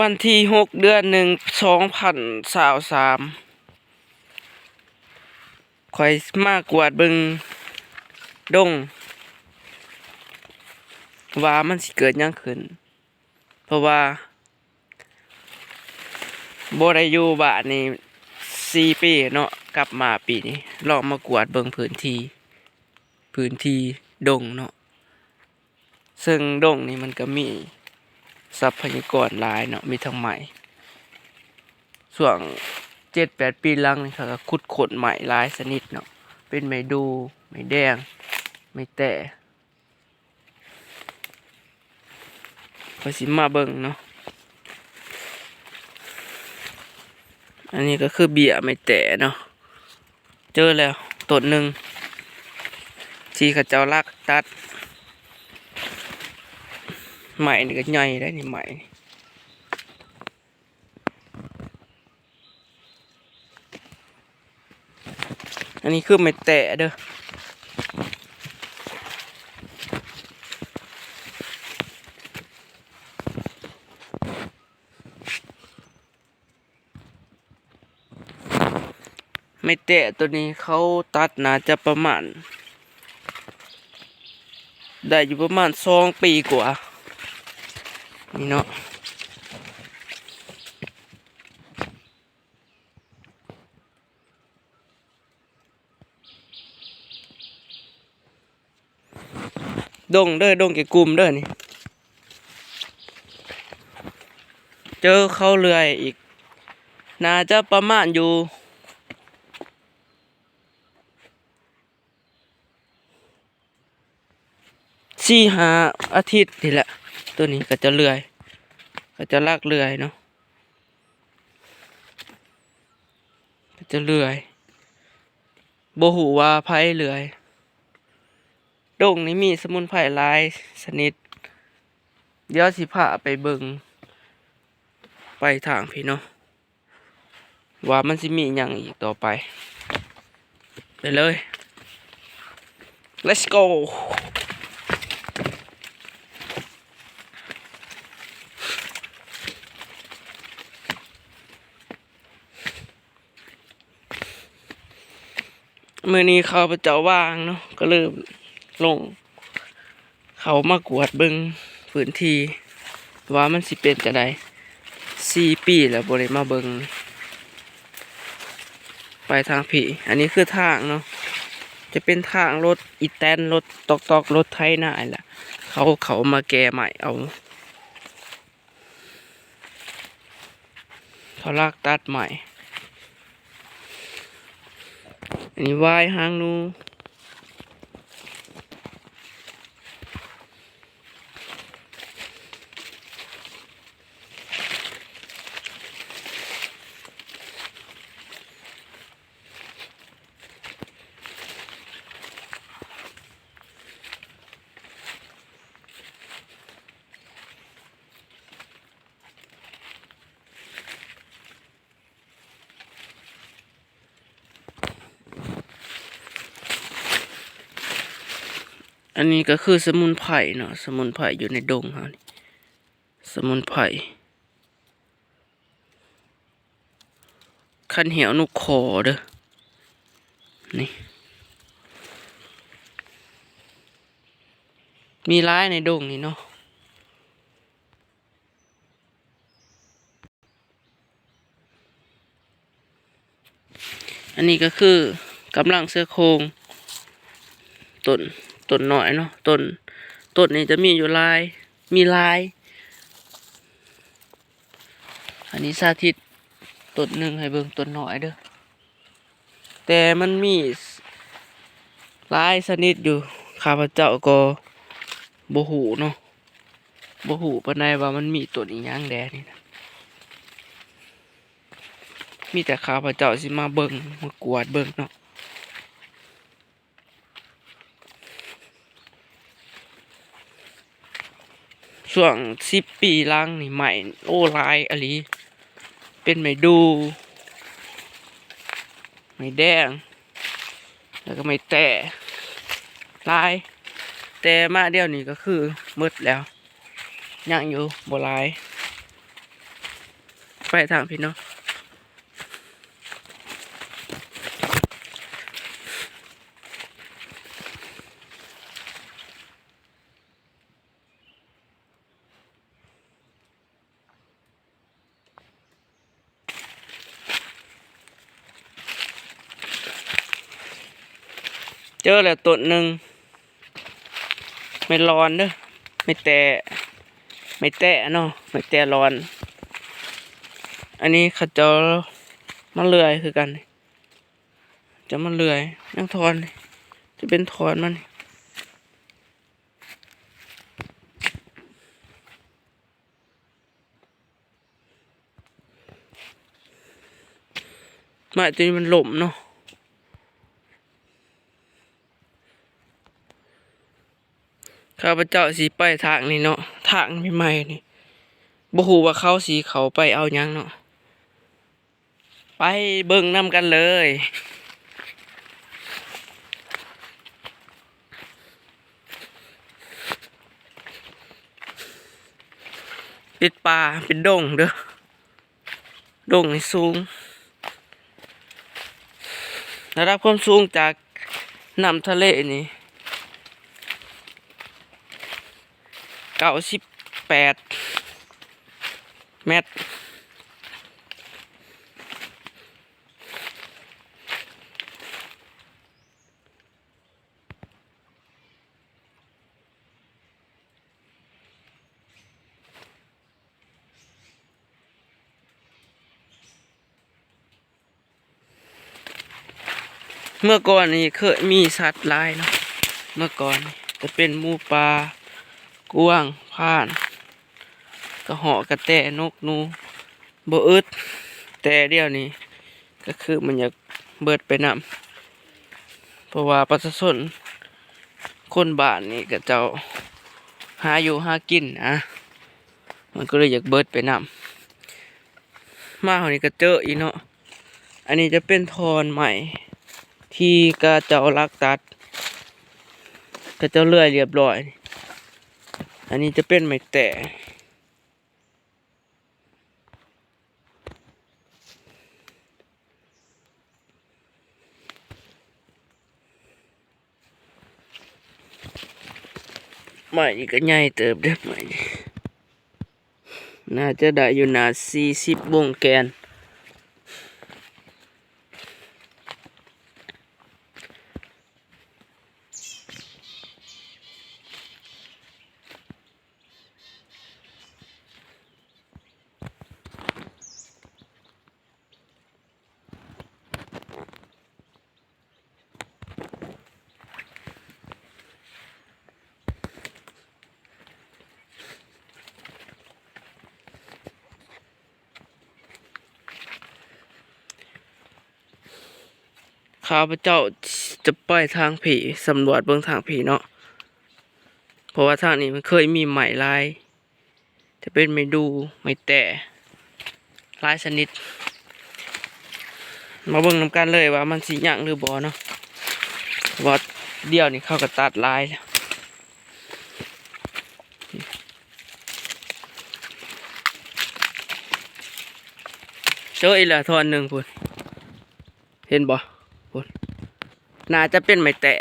วันที่หกเดือนหนึ่งสองพันสาวสามคอยมากวาดบิงดง ว่ามันสิเกิดยังขึ้น เพราะว่าบ่ได้อยู่บ้านนี่สี่ปีเนาะกลับมาปีนี้ลองมากวาดเบิงพื้นที่ พื้นที่ดงเนาะซึ่งดงนี่มันก็มี ทรัพยากรหลายเนาะมีทั้งใหม่ส่วนเจ็ดแปดปีหลังนี่เขาก็ขุดขนใหม่หลายชนิดเนาะเป็นไม้ดูไม้แดงไม้แต่ก็สิมาเบิ่งเนาะอันนี้ก็คือเบียไม้แต่เนาะ เจอแล้วต้นหนึ่งที่ขเจ้าลักตัด ใหม่นี่ก็ใหญ่ได้นี่ใหม่นี่อันนี้คือไม่แตะเด้อไม่แตะตัวนี้เขาตัดนาจะประมาณ ได้อยู่ประมาณสองปีกว่า นี่เนาะดงเด้อดงเกกลุ่มเด้อนี่ เจอเข้าเรือยอีก น่าจะประมาณอยู่สี่หาอาทิตย์นี่แหละ ตัวนี้ก็จะเลื่อย ก็จะลากเลื่อยเนาะก็จะเลื่อยโบหูว่าไผ่เลื่อยดงนี้มีสมุนไพรลายชนิดเดี๋ยวสิพาไปเบิงไปทางพี่เนาะว่ามันสิมีอย่างอีกต่อไป ไปเลย let's go มื่อนี้เขาพระเจ้าว่างเนาะก็เริ่มลง เขามากวดเบิงพื้นที่ว่ามันสิเป็นจะได้สี่ปีแล้วบริมาเบิงไปทางผีอันนี้คือทางเนาะจะเป็นทางรถอีแตนรถตอกตอกรถไทยน่ายแหละเขาเขามาแก้ใหม่เอาเขาลากตัดใหม่ อันนี้วายหางนู อันนี้ก็คือสมุนไพรเนาะสมุนไพรอยู่ในดงฮานี่สมุนไพรขันเหี่ยวนุกคอเด้อนี่ มีร้ายในดงนี่เนาะอันนี้ก็คือกำลังเสื้อโครงต้น ต้นหน่อยเนาะต้นต้นนี้จะมีอยู่ลาย มีลาย อันนี้สาธิตต้นหนึ่งให้เบิ่งต้นหน่อยเด้อแต่มันมีลายสนิทอยู่ข้าพเจ้าก็บหูเนาะบหูปานใดว่ามันมีต้นอีหยังแดนี่นะมีแต่ข้าพเจ้าสิมาเบิ่งมากวดเบิ่งเนาะ ส่วนสิบปีล่างนี่ใหม่โอ้ลายอะไรเป็นไม่ดู ไม่แดง แล้วก็ไม่แต่ลาย แต่มาเดียวนี้ก็คือมืดแล้วยังอยู่โบลาย ไปทางพี่เนาะ เจอแล้วต้นหนึ่งไม่ร้อนเด้อไม่แตะไม่แตะเนาะไม่แตะร้อน อันนี้ขาเจะมาเลื่อยคือกัน จะมาเลื่อยนั่งทอนจะเป็นทอนมันมาตัวนี้มันหล่มเนาะ ข้าพเจ้าสีไปทางนี้เนาะทางใหม่ๆนี่บ่ฮู้ว่าเขาสีเขาไปเอายังเนาะไปเบิ่งนำกันเลยปิดป่าเป็นดงเด้อดงนี่สูงระดับความสูงจากน้ำทะเลนี่ เก้าสิบแปดเมตรเมื่อก่อนนี่เคยมีสัตว์ลายเนาะเมื่อก่อนจะเป็นหมูปลา กวางผ่าน กระเหาะกระแตนกนูโบอึดแต่เดียวนี้ ก็คือมันอยากเบิดไปนำเพราะว่าประชาชนคนบ้านนี่ก็เจ้าหาอยู่หากินนะมันก็เลยอยากเบิดไปนำมาเฮานี่ก็เจออีเนาะอันนี้จะเป็นทอนใหม่ ที่กระเจ้าลักตัดกระเจ้าเลื่อยเรียบร้อย อันนี้จะเป็นไม้แต่ไม้นี่ก็ใหญ่เติบเด้อไม้นี่น่าจะได้อยู่หนาสี่สิบวงแกน ข้าพเจ้าจะไปทางผีสำรวจเบื้องทางผีเนาะ เพราะว่าทางนี้มันเคยมีไหมลาย จะเป็นไม่ดูไม่แต่ลายชนิด มาเบิ่งนำกันเลยว่ามันสีหยังหรือบ่เนาะว่าเดียวนี่เข้ากับตัดลายแล้วเจออีกล้วทอนหนึ่งพุ่นเห็นบ่ น่าจะเป็นไม้แตะ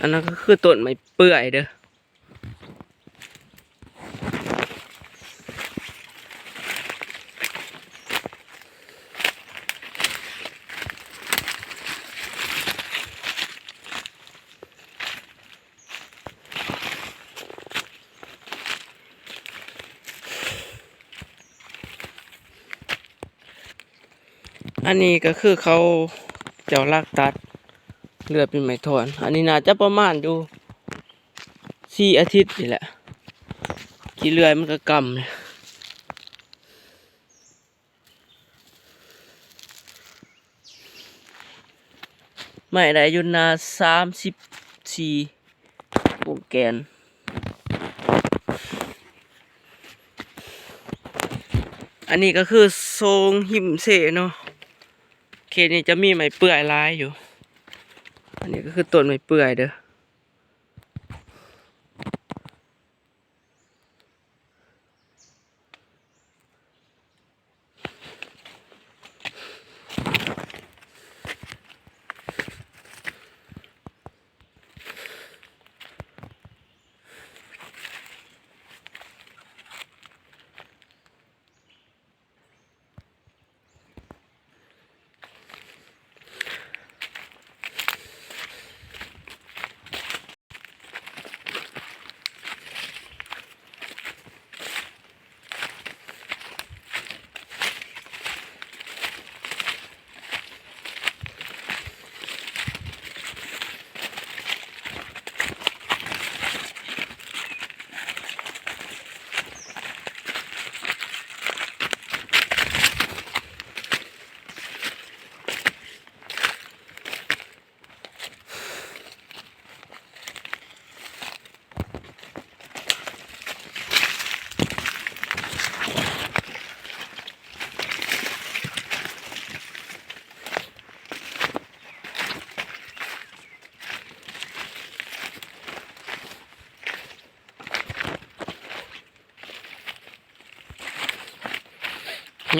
อันนั้นก็คือต้นไม้เปื่อยเด้อ อันนี้ก็คือเขาเจ้าลักตัดเลือดเป็นไม้ถอน อันนี้น่าจะประมาณอยู่สี่อาทิตย์นี่แหละกี่เลือยมันก็กำเลยไม่ได้ยุนาสามสิบสี่วงแกนอันนี้ก็คือทรงหิมเสเนาะ เขตนี้จะมีไม้เปื่อยหลายอยู่ อันนี้ก็คือต้นไม้เปื่อยเด้อ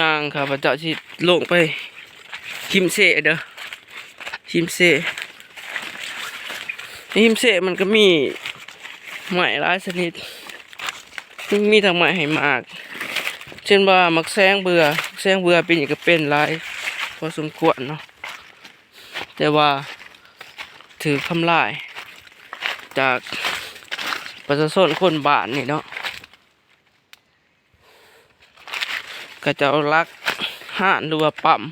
ย่างครับพระเจ้าสิลงไปหิมเสะเด้อหิมเสหิมเสะมันก็มีไม้หลายชนิดมีทั้งไม้ให้มาก เช่นว่ามักแซงเบื่อแซงเบื่อเป็นอย่างก็เป็นหลายพอสมควรเนาะแต่ว่าถือคำลายจากประชาชนคนบ้านนี่เนาะ ก็จะเอาลักห่านหรือว่าปั๊ม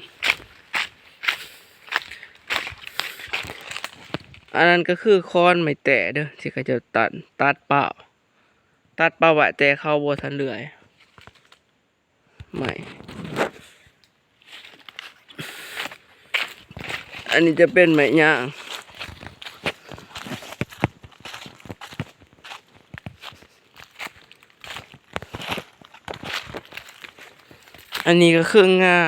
อันนั้นก็คือคอนไม่แตะเด้อที่เขาจะตัดตัดเปล่าตัดเปล่าไว้แต่เข้าบัทันเลื่อยไม่อันนี้จะเป็นไม้ย่าง อันนี้ก็คืองา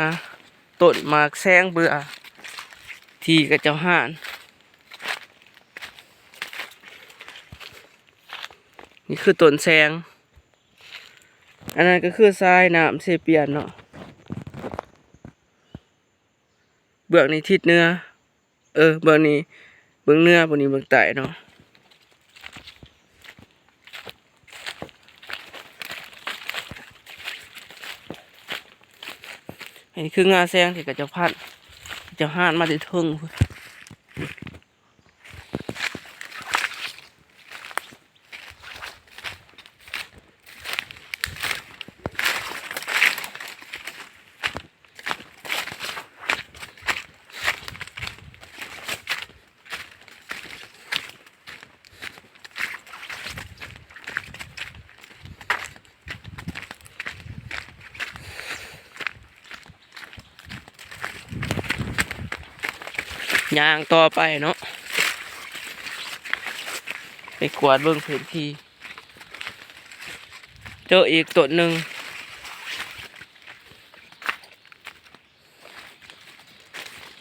ต้นหมากแซงเบื่อ ที่กระเจ้าห่านนี่คือต้นแซง อันนั้นก็คือทรายน้ำเซเปียนเนาะ เบื้องนี้ทิศเนื้อ เออ เบื้องนี้ เบื้องเนื้อเบือนี้เบื้องใต้เนาะ อันนี้คืองาแซงที่กระเจ้าพัดเจ้าห่านมาติทึง ยางต่อไปเนาะไปกวาดเบื้องพื้นที่เจออีกตัวหนึ่ง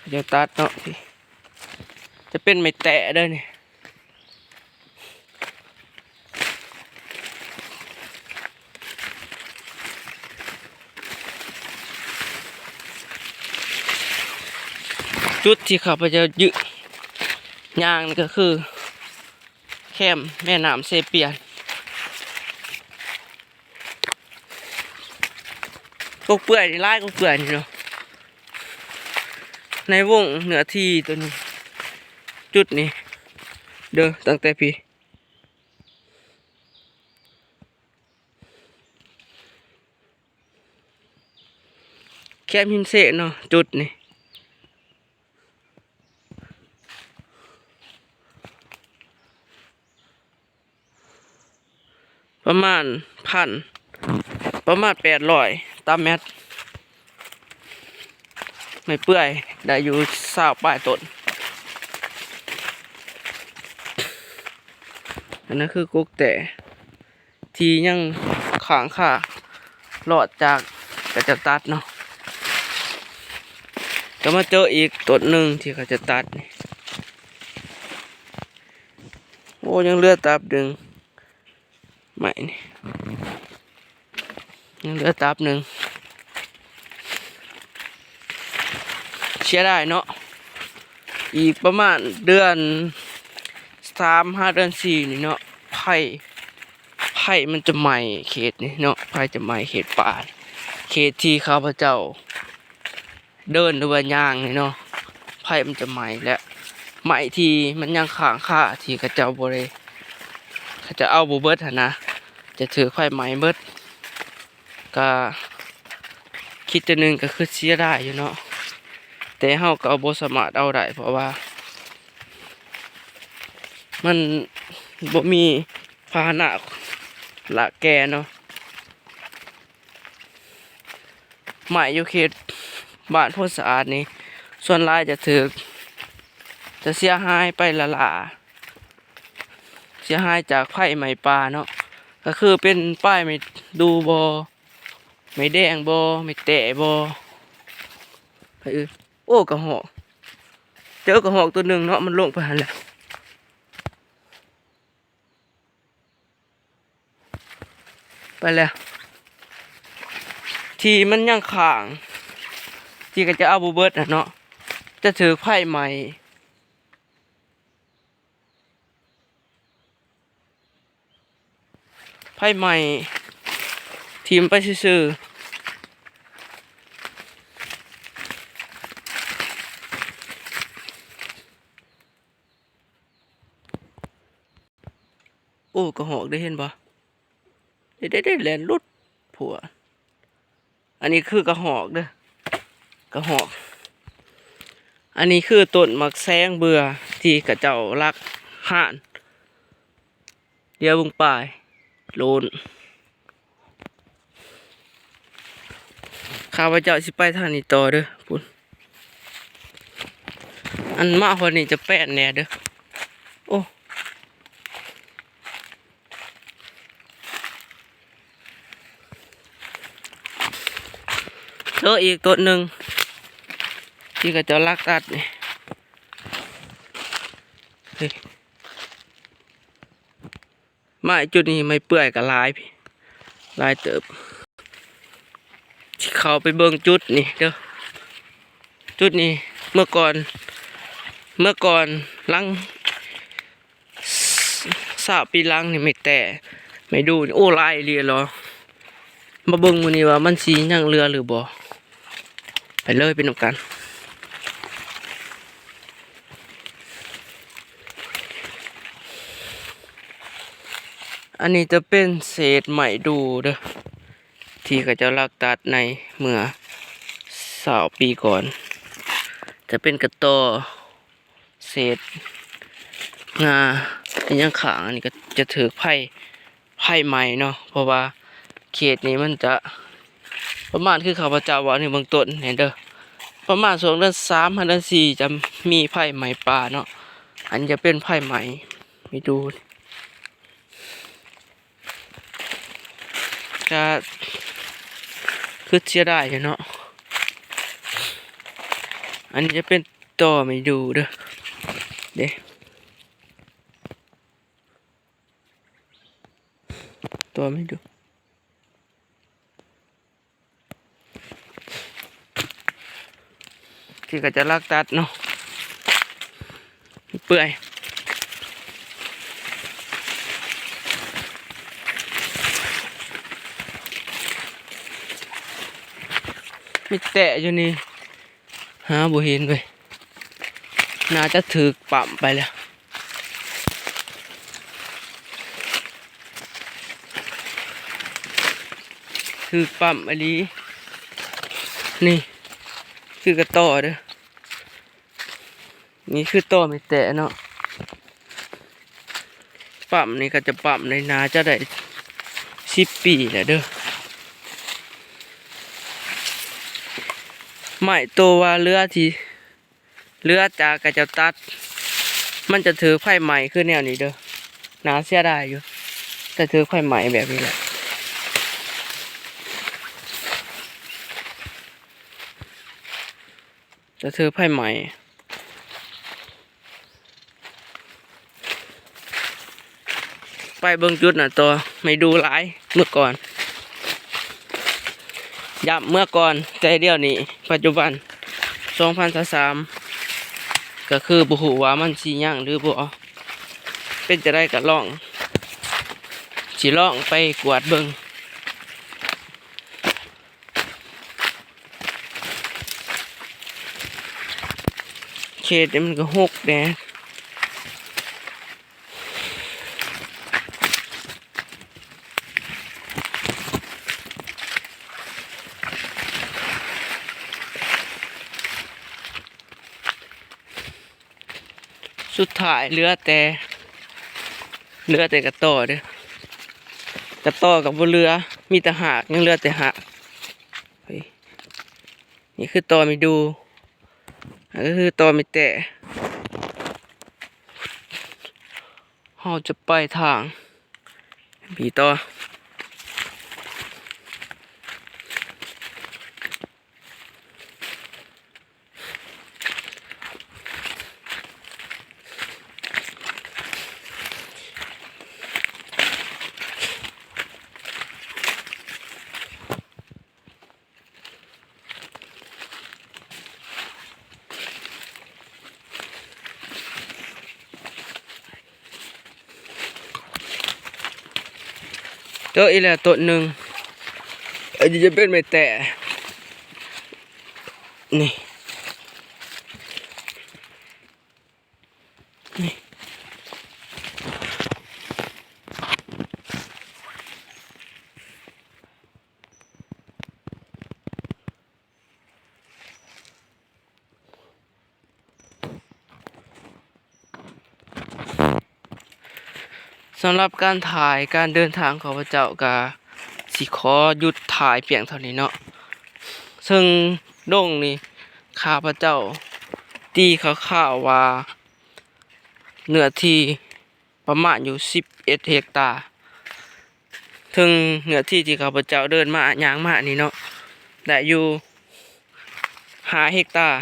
เดี๋ยวตัดเนาะพี่จะเป็นไม่แตะเด้อนี่ จุดที่ข้าพเจ้ายึย่างก็คือ แคมแม่น้ำเซเปียนกกเปื่อยนี่ไล่กกเปื่อยนี่เนาะในวงเหนือที่ตัวนี้ จุดนี้ เด้อตั้งแต่พี่แคมหิมเสะเนาะจุดนี้ ประมาณพันประมาณแปดร้อยตามแมตรไม่เปื่อยได้อยู่สาวปลายต้นอันนั้นคือกุ๊กแต่ทียังขางค่ะหลอดจากกระจะตัดเนาะก็มาเจออีกต้นหนึ่งที่เขาจะตัดนี่โอ้ยังเลือดตับหนึ่ งไม่นี่ยังเหลือตับหนึ่งเชียได้เนาะอีกประมาณเดือนสามห้าเดือนสี่นี่เนาะไผ่ไผ่มันจะใหม่เขตนี่เนาะไผ่จะใหม่เขตป่าเขตที่ข้าพเจ้า เดินหรือว่าย่างนี่เนาะไผ่มันจะใหม่และใหม่ที่มันยังขางค่าที่เขาเจ้าบริเขาจะเอาบูเบิดหั่นนะ จะถือไผ่ไหม้เบิดก็คิดจะหนึ่งก็คือเสียได้อยู่เนาะแต่เฮาก็เอาบ่สามารถเอาได้เพราะว่า มันบ่มีพาหนะละแกเนาะหม่อยู่เขตบ้านโพธิ์สะอาดนี่ส่วนลายจะถือจะเสียหายไปละละเสียหายจากไผ่ไหม้ป่าเนาะ ก็คือเป็นป้ายไม่ดูบอไม่แดงบอไม่แตะบอไปเออโอ้กระหอกเจอกระหอกตัวหนึ่งเนาะมันลงไปหันแหละไปแล้ว ที่มันยังขาง ที่ก็จะเอาบูเบิร์ดนะเนาะจะถือไพ่ใหม่ ไพ่ใหม่ทีมไปซื่อโอ้กระหอกได้เห็นปะได้ได้ได้แลนลุดผัว อันนี้คือกระหอกเด้อกระหอก อันนี้คือต้นมักแซงเบื่อที่กระเจ้ารักห่าน เดี๋ยวบุงป่าย โลนข้าพเจ้าสิไปทางนี้ต่อเด้อปุ่นอันมาคนนี้จะแป้นแน่เด้อโอ้เจออีกต้นหนึ่งที่กระจ้าลักตัดนี่เฮ้ ไม้จุดนี้ไม่เปื่อยกับลายพี่ลายเติบเขาไปเบิ่งจุดนี่เด้อจุดนี้เมื่อก่อน เมื่อก่อนลังสาปีลังนี่ไม่แต่ไม่ดูโอ้ลายเรียหรอมาเบิ่งมือนี้ว่ามันสียังเรือหรือบ่ไปเลยเป็นกัน อันนี้จะเป็นเศษไหมดูเด้อที่เขาจะลักตัดในเมื่อสาวปีก่อน จะเป็นกระตอเศษงาอันยังขางอันนี้ก็จะถือไผ่ไผ่ใหม่เนาะเพราะว่าเขตนี้มันจะประมาณคือข้าพเจ้าว่าในเบื้องต้นเห็นเด้อประมาณสองเดือนสามเดือนสี่จะมีไผ่ใหม่ป่าเนาะอันจะเป็นไผ่ใหม่ไม่ดู ก็คือเสียได้อยู่เนาะ อันนี้จะเป็นต่อไม่ดูเด้อ เด้ตัวไม่ดูที่ก็จะลักตัดเนาะเปื่อย มีแตะอยู่นี่หาบ่เห็นไปน่าจะถือปั๊มไปแล้วถือปั๊มอันนี้นี่ คือกระต่อเด้อนี่คือต่อไม่แตะเนาะปั๊มนี่ก็จะปั๊มในนาจะได้สิบปีแหละเด้อ ไม่ตัวว่าเรือที่เรือจากกระเจะตัด มันจะถือไผ่ใหม่ขึ้นแนวนี้เด้อหนาเสียดายอยู่ แต่ถือไผ่ใหม่แบบนี้แหละจะถือไพ่ใหม่ไปเบิ่งจุดน่ะตัวไม่ดูหลายเมื่อก่อน ยับเมื่อก่อนใจเดียวนี้ ปัจจุบัน2023ก็คือบุหูว่ามันสีย่างหรือบ่เป็นจะได้ก็ลองสิลองไปกวาดเบิงเขตมันก็หกแน่ สุดท้ายเหลือแต่เหลือแต่กระต่อเด้อกระต่อกับบ่เรือ มีแต่หากยังเหลือแต่หากนี่คือตอมีดูนก็คือตอมีแต่เราจะไปทางผีต่อ เจออีกแล้วตัวหนึ่งอันนี้จะเป็นไม่แตะนี่ สำหรับการถ่ายการเดินทางของพระเจ้ากาสิขอหยุดถ่ายเพียงเท่านี้เนาะซึ่งดงนี่ข้าพระเจ้าตีข่าวว่าเนื้อที่ประมาณอยู่สิบเอ็ดเฮกตาร์ถึงเนื้อที่ที่ข้าพเจ้าเดินมาย่างมานี่เนาะได้อยู่ห้าเฮกตาร์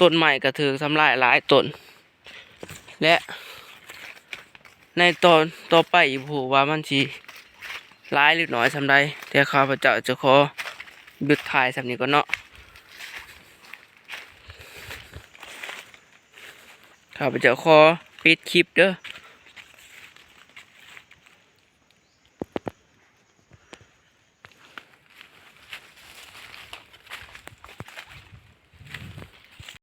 ต้นใหม่ก็ถือทำลายหลายต้นและ ในตอนต่อไปอีกผู้ว่ามันสีร้ายหรือน้อยสำใดแต่ข้าพเจ้าจะขอหยุดถ่ายสำนี้ก่อนเนาะข้าพเจ้าขอปิดคลิปเด้อ